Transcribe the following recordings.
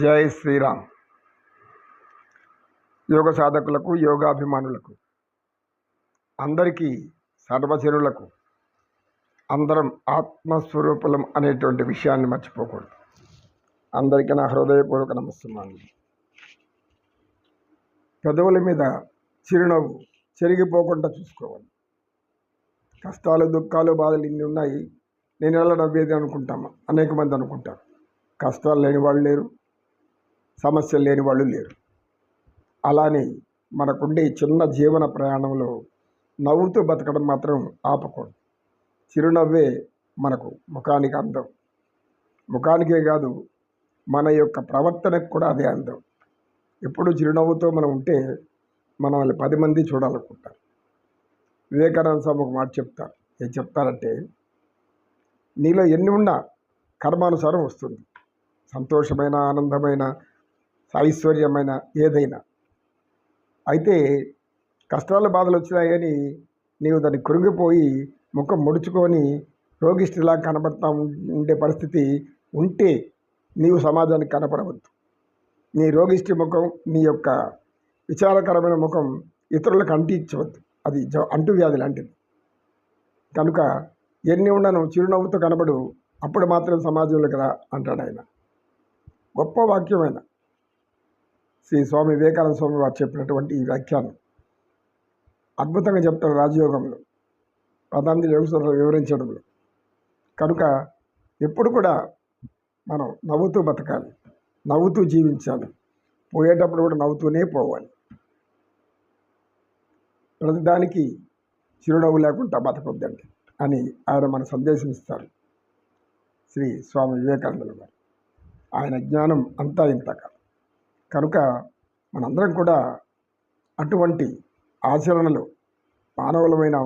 జై శ్రీరామ్. యోగ సాధకులకు యోగాభిమానులకు అందరికీ సర్వజనులకు అందరం ఆత్మస్వరూపులం అనేటువంటి విషయాన్ని మర్చిపోకూడదు. అందరికీ నా హృదయపూర్వక నమస్తున్నాను పెదవుల మీద చిరునవ్వు చెరిగిపోకుండా చూసుకోవాలి. కష్టాలు దుఃఖాలు బాధలు ఇన్ని ఉన్నాయి. నేను ఎలా నవ్వేది అనుకుంటాము? అనేక మంది అనుకుంటారు. కష్టాలు లేని వాళ్ళు లేరు. సమస్యలు లేని వాళ్ళు లేరు. అలానే మనకుండే చిన్న జీవన ప్రయాణంలో నవ్వుతూ బతకడం మాత్రం ఆపకూడదు. చిరునవ్వే మనకు ముఖానికి అందం. ముఖానికే కాదు మన యొక్క ప్రవర్తనకు కూడా అదే అందం. ఎప్పుడు చిరునవ్వుతో మనం ఉంటే మనల్ని పది మంది చూడాలనుకుంటారు. వివేకానంద స్వామి ఒక మాట చెప్తారు. ఏం చెప్తారంటే నీలో ఎన్ని ఉన్నా కర్మానుసారం వస్తుంది. సంతోషమైన ఆనందమైన ఐశ్వర్యమైన ఏదైనా. అయితే కష్టాలు బాధలు వచ్చినాయి కానీ నీవు దాన్ని కృంగిపోయి ముఖం ముడుచుకొని రోగిష్టిలా కనబడతా ఉండే పరిస్థితి ఉంటే నీవు సమాజానికి కనపడవద్దు. నీ రోగిష్టి ముఖం నీ యొక్క విచారకరమైన ముఖం ఇతరులకు అంటించవద్దు. అది జ అంటువ్యాధి లాంటిది. కనుక ఎన్ని ఉండను చిరునవ్వుతో కనబడు అప్పుడు మాత్రం సమాజంలోకి రా అంటాడు ఆయన. గొప్ప వాక్యమైన స్వామి వివేకానంద స్వామి వారు చెప్పినటువంటి ఈ వ్యాఖ్యానం. అద్భుతంగా చెప్తారు రాజయోగంలో. పదాంతి యోగేశ్వరరావు వివరించడంలో. కనుక ఎప్పుడు కూడా మనం నవ్వుతూ బతకాలి నవ్వుతూ జీవించాలి. పోయేటప్పుడు కూడా నవ్వుతూనే పోవాలి. ప్రతిదానికి చిరునవ్వు లేకుండా బతకొద్దండి అని ఆయన మన సందేశం ఇస్తారు. శ్రీ స్వామి వివేకానందులు గారు. ఆయన జ్ఞానం అంతా ఇంతకాలం కనుక మనందరం కూడా అటువంటి ఆచరణలు మానవులమైన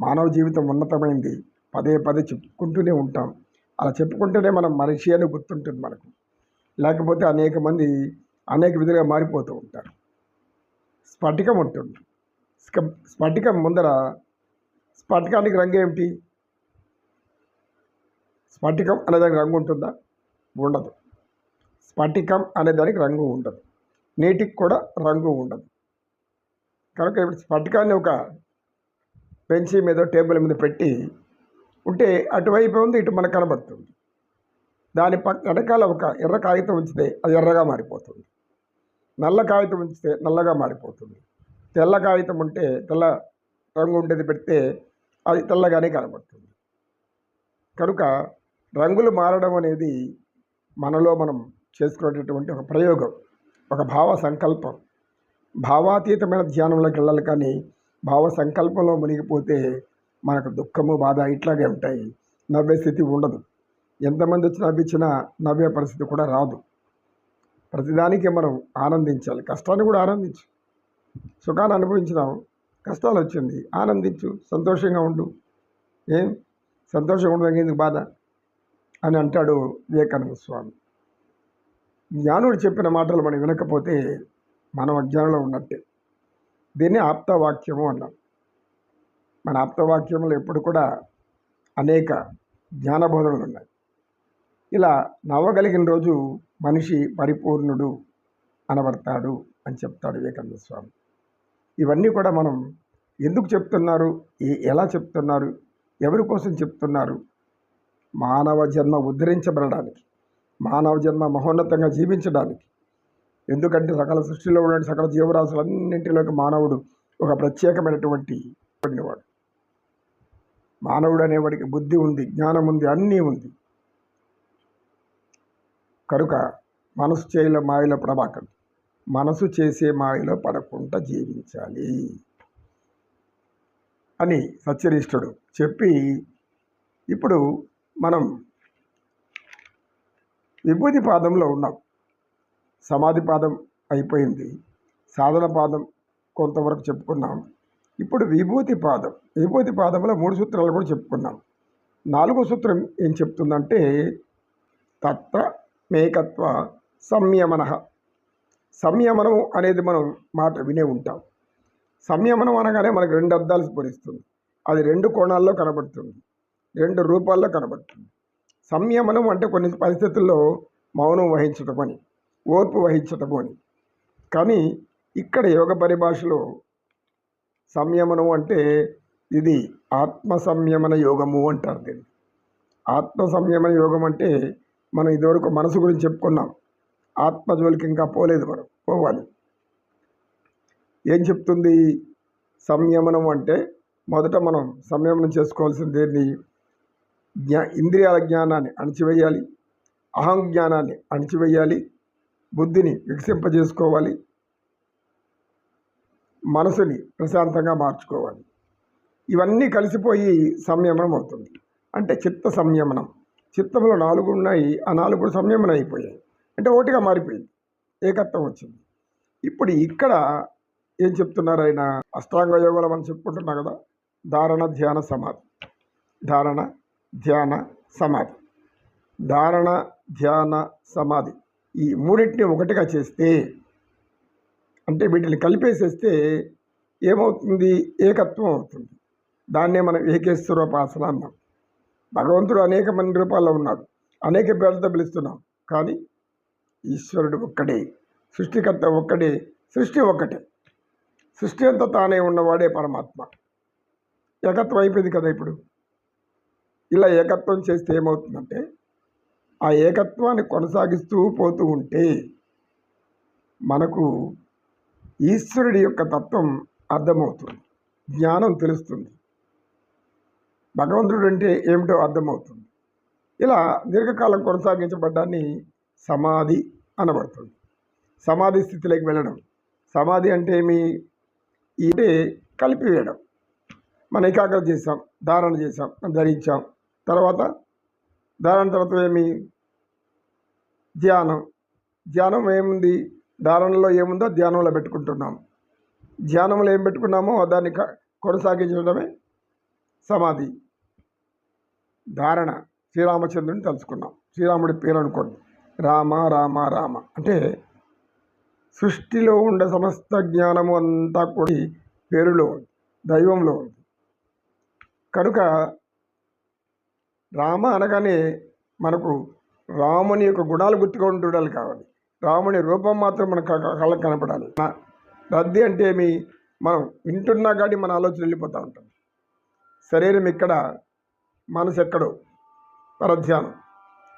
మానవ జీవితం ఉన్నతమైంది. పదే పదే చెప్పుకుంటూనే ఉంటాం. అలా చెప్పుకుంటేనే మనం మనిషి అని గుర్తుంటుంది మనకు. లేకపోతే అనేక మంది అనేక విధులుగా మారిపోతూ ఉంటారు. స్ఫటికం ఉంటుంది. స్ఫటికం ముందర స్ఫటికానికి రంగు ఏమిటి? స్ఫటికం అనేదానికి రంగు ఉంటుందా? ఉండదు. స్ఫటికం అనే దానికి రంగు ఉండదు నీటికి కూడా రంగు ఉండదు కనుక ఇప్పుడు స్ఫటికాన్ని ఒక బెంచి మీద టేబుల్ మీద పెట్టి ఉంటే అటువైపు ఉంది ఇటు మనకు కనబడుతుంది. దాని పక్క వెనకాల ఒక ఎర్ర కాగితం ఉంచితే అది ఎర్రగా మారిపోతుంది. నల్ల కాగితం ఉంచితే నల్లగా మారిపోతుంది. తెల్ల కాగితం ఉంటే తెల్ల రంగు ఉండేది పెడితే అది తెల్లగానే కనబడుతుంది. కనుక రంగులు మారడం అనేది మనలో మనం చేసుకునేటటువంటి ఒక ప్రయోగం ఒక భావ సంకల్పం. భావాతీతమైన ధ్యానంలోకి వెళ్ళాలి కానీ భావ సంకల్పంలో మునిగిపోతే మనకు దుఃఖము బాధ ఇట్లాగే ఉంటాయి. నవ్వే స్థితి ఉండదు. ఎంతమంది వచ్చి నవ్వించినా నవ్వే పరిస్థితి కూడా రాదు. ప్రతిదానికి మనం ఆనందించాలి. కష్టాన్ని కూడా ఆనందించు. సుఖాన్ని అనుభవించినాం కష్టాలు వచ్చింది ఆనందించు సంతోషంగా ఉండు. ఏం? సంతోషంగా ఉండదు ఎందుకు బాధ? అని అంటాడు వివేకానంద స్వామి. జ్ఞానుడు చెప్పిన మాటలు మనం వినకపోతే మనం అజ్ఞానంలో ఉన్నట్టే. దీన్ని ఆప్తవాక్యము అన్నాం. మన ఆప్తవాక్యంలో ఎప్పుడు కూడా అనేక జ్ఞానబోధనలు ఉన్నాయి. ఇలా నవ్వగలిగిన రోజు మనిషి పరిపూర్ణుడు అనబడతాడు అని చెప్తాడు వివేకానంద స్వామి ఇవన్నీ కూడా మనం ఎందుకు చెప్తున్నారు? ఏ- ఎలా చెప్తున్నారు? ఎవరి కోసం చెప్తున్నారు? మానవ జన్మ ఉద్ధరించబడడానికి. మానవ జన్మ మహోన్నతంగా జీవించడానికి. ఎందుకంటే సకల సృష్టిలో ఉన్న సకల జీవరాశులన్నింటిలోకి మానవుడు ఒక ప్రత్యేకమైనటువంటి వాడు. మానవుడు అనేవాడికి బుద్ధి ఉంది జ్ఞానం ఉంది అన్నీ ఉంది. కనుక మనసు చేయల మాయలో పడబాకండి మనసు చేసే మాయలో పడకుండా జీవించాలి అని సత్యనిష్ఠుడు చెప్పి ఇప్పుడు మనం విభూతి పాదంలో ఉన్నాం. సమాధి పాదం అయిపోయింది. సాధన పాదం కొంతవరకు చెప్పుకున్నాం. ఇప్పుడు విభూతి పాదం. విభూతి పాదంలో మూడు సూత్రాలు కూడా చెప్పుకున్నాం. నాలుగో సూత్రం ఏం చెప్తుందంటే తత్ర మేకత్వ సంయమన. సంయమనం అనేది మనం మాట వినే ఉంటాం. సంయమనం అనగానే మనకు రెండు అర్థాలు స్ఫురిస్తుంది. అది రెండు కోణాల్లో కనబడుతుంది. రెండు రూపాల్లో కనబడుతుంది. సంయమనం అంటే కొన్ని పరిస్థితుల్లో మౌనం వహించడం అని ఓర్పు వహించటము అని. కానీ ఇక్కడ యోగ పరిభాషలో సంయమనం అంటే ఇది ఆత్మ సంయమన యోగము అంటారు దీన్ని. ఆత్మ సంయమన యోగం అంటే మనం ఇదివరకు మనసు గురించి చెప్పుకున్నాం. ఆత్మ జోలికి ఇంకా పోలేదు మనం పోవాలి. ఏం చెప్తుంది? సంయమనం అంటే మొదట మనం సంయమనం చేసుకోవాల్సింది జ్ఞా ఇంద్రియాల జ్ఞానాన్ని అణిచివేయాలి అహం జ్ఞానాన్ని అణిచివేయాలి బుద్ధిని వికసింపజేసుకోవాలి మనసుని ప్రశాంతంగా మార్చుకోవాలి. ఇవన్నీ కలిసిపోయి సంయమనం అవుతుంది. అంటే చిత్త సంయమనం. చిత్తంలో నాలుగు ఉన్నాయి ఆ నాలుగు సంయమనం అయిపోయాయి. అంటే ఒకటిగా మారిపోయింది. ఏకత్వం వచ్చింది. ఇప్పుడు ఇక్కడ ఏం చెప్తున్నారు ఆయన? అష్టాంగ యోగాలు మనం చెప్పుకుంటున్నాం కదా? ధారణ ధ్యాన సమాధి. ధారణ ధ్యాన సమాధి. ధారణ ధ్యాన సమాధి. ఈ మూడింటిని ఒకటిగా చేస్తే అంటే వీటిని కలిపేసేస్తే ఏమవుతుంది? ఏకత్వం అవుతుంది. దాన్నే మనం ఏకేశ్వరోపాసన అన్నాం. భగవంతుడు అనేక మంది రూపాల్లో ఉన్నాడు. అనేక పేర్లతో పిలుస్తున్నాం. కానీ ఈశ్వరుడు ఒక్కడే. సృష్టికర్త ఒక్కడే. సృష్టి ఒక్కటే. సృష్టి అంతా తానే ఉన్నవాడే పరమాత్మ. ఏకత్వం అయిపోయింది కదా ఇప్పుడు? ఇలా ఏకత్వం చేస్తే ఏమవుతుందంటే ఆ ఏకత్వాన్ని కొనసాగిస్తూ పోతూ ఉంటే మనకు ఈశ్వరుడి యొక్క తత్వం అర్థమవుతుంది జ్ఞానం తెలుస్తుంది. భగవంతుడు అంటే ఏమిటో అర్థమవుతుంది. ఇలా దీర్ఘకాలం కొనసాగించబడ్డాన్ని సమాధి అనబడుతుంది. సమాధి స్థితిలోకి వెళ్ళడం. సమాధి అంటే ఏమి? ఇదే కలిపివేయడం. మన ఏకాగ్రత చేసాం ధారణ చేసాం ధరించాం తర్వాత ధారణ తర్వాత ఏమి? ధ్యానం. ధ్యానం ఏముంది? ధారణలో ఏముందో ధ్యానంలో పెట్టుకుంటున్నాం. ధ్యానంలో ఏం పెట్టుకున్నామో దాన్ని కొనసాగించడమే సమాధి. ధారణ. శ్రీరామచంద్రుని తలుచుకున్నాం. శ్రీరాముడి పేరు అనుకోండి. రామ రామ రామ. అంటే సృష్టిలో ఉండే సమస్త జ్ఞానము అంతా కూడా పేరులో ఉంది. దైవంలో ఉంది. కనుక రామ అనగానే మనకు రాముని యొక్క గుణాలు గుర్తుగా ఉండాలి కావాలి రాముని రూపం మాత్రం మన క- కళ్ళకు కనపడాలి. రద్దీ అంటే ఏమి? మనం వింటున్నా కానీ మన ఆలోచన వెళ్ళిపోతూ ఉంటుంది. శరీరం ఇక్కడ మనసు ఎక్కడో. పరధ్యానం.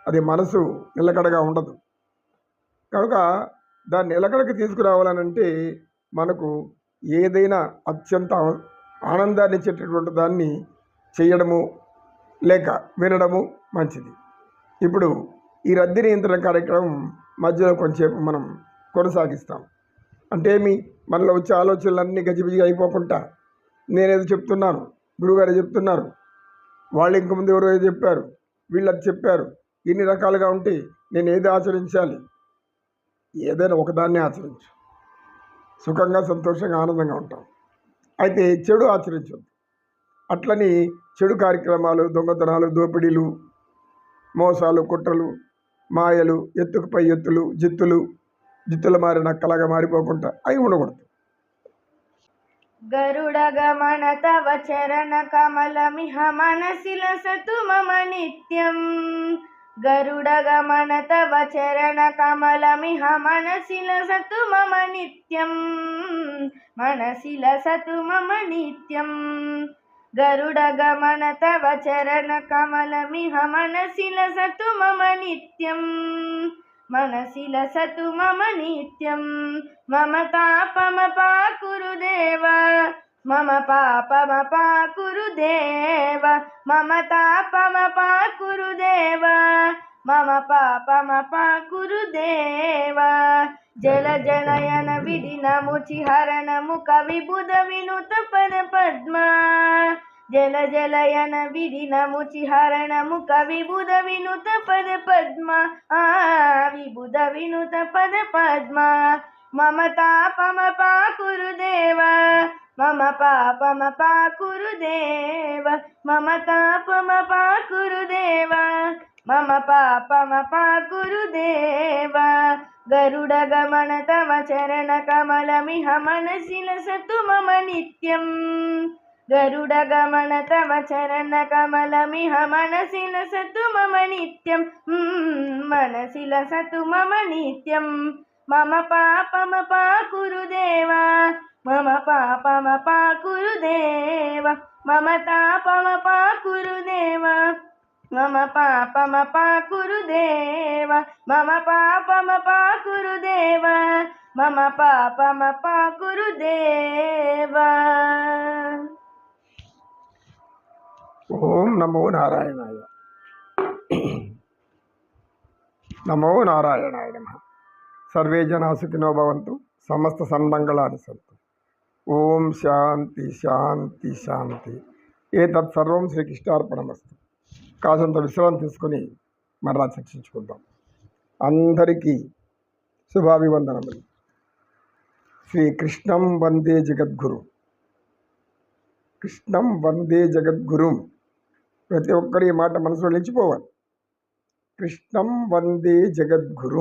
అది మనసు నిలకడగా ఉండదు. కనుక దాన్ని నిలకడకి తీసుకురావాలనంటే మనకు ఏదైనా అత్యంత ఆనందాన్ని ఇచ్చేటటువంటి దాన్ని చేయడము లేక వినడము మంచిది. ఇప్పుడు ఈ రద్దీ నియంత్రణ కార్యక్రమం మధ్యలో కొంచెంసేపు మనం కొనసాగిస్తాం. అంటే ఏమి? మనలో వచ్చే ఆలోచనలన్నీ గజిబిజిగా అయిపోకుండా నేనేదో చెప్తున్నాను గురుగారు చెప్తున్నారు వాళ్ళు ఇంకముందు ఎవరో చెప్పారు వీళ్ళు అది చెప్పారు ఇన్ని రకాలుగా ఉంటే నేను ఏది ఆచరించాలి? ఏదైనా ఒకదాన్నే ఆచరించు. సుఖంగా సంతోషంగా ఆనందంగా ఉంటాం. అయితే చెడు ఆచరించొద్దు. అట్లని చెడు కార్యక్రమాలు దొంగతనాలు దోపిడీలు మోసాలు కుట్రలు మాయలు ఎత్తుకుపై ఎత్తులు జిత్తులు జిత్తులు మారిన కలగా మారిపోకుండా అవి ఉండకూడదు. గరుడగమన తవ చరణ కమలమిహ మనసిల సతు మమ నిత్యం. గరుడగమన తవ చరణ కమలమిహ మనసిల సతు మమ నిత్యం. మనసిల సతు మమ నిత్యం. गरुडगमन तव चरणकमलमिह मनसि लसतु मम नित्यम्। मनसि लसतु मम नित्यं मम तापमपाकुरु देव मम पापमपाकुरु देव मम तापमपाकुरु देव मम पापमपाकुरु देव జల జనయన విధినము చిహరణము కవి బుధ వినుత పర పద్మ. జల జలయన విధినము చిహరణము కవి బుధ వినుత పద పద్మ. ఆ విబుధ వినుత పద పద్మ. మమ తాపమ పాకురుదేవ మమ పాపమ పాకురుదేవ మమ తాపమ పాకురుదేవ మమ పాపమ పాకురుదేవ गरुडगमन तव चरणकमलमिह मनसि लसतु मम नित्यम् गरुडगमन तव चरणकमलमिह मनसि लसतु मम नित्यं मनसि लसतु मम नित्यं मम पापमपाकुरुदेवा मम पापमपाकुरुदेव मम पापं మమ పాపమ పాకురు దేవ మమ తాపమ పాకురు దేవా మమ పాపమ పాకురు దేవ మమ పాపమ పాకురు ఓం నమో నారాయణాయ. నమో నారాయణాయ నమ. సర్వే జనా సుఖినో భవంతు. సమస్త సన్మంగళాన్ని సంతు. ఓం శాంతి శాంతి శాంతి. ఏతత్ సర్వం శ్రీకృష్ణార్పణమస్తు కాసంత విశ్రాంతి తీసుకొని మరలా చర్చించుకుందాం అందరికీ శుభాభివందనములు. శ్రీకృష్ణం వందే జగద్గురు. కృష్ణం వందే జగద్గురుం. ప్రతి ఒక్కరి మాట మనసులో నిలిచిపోవాలి. కృష్ణం వందే జగద్గురు.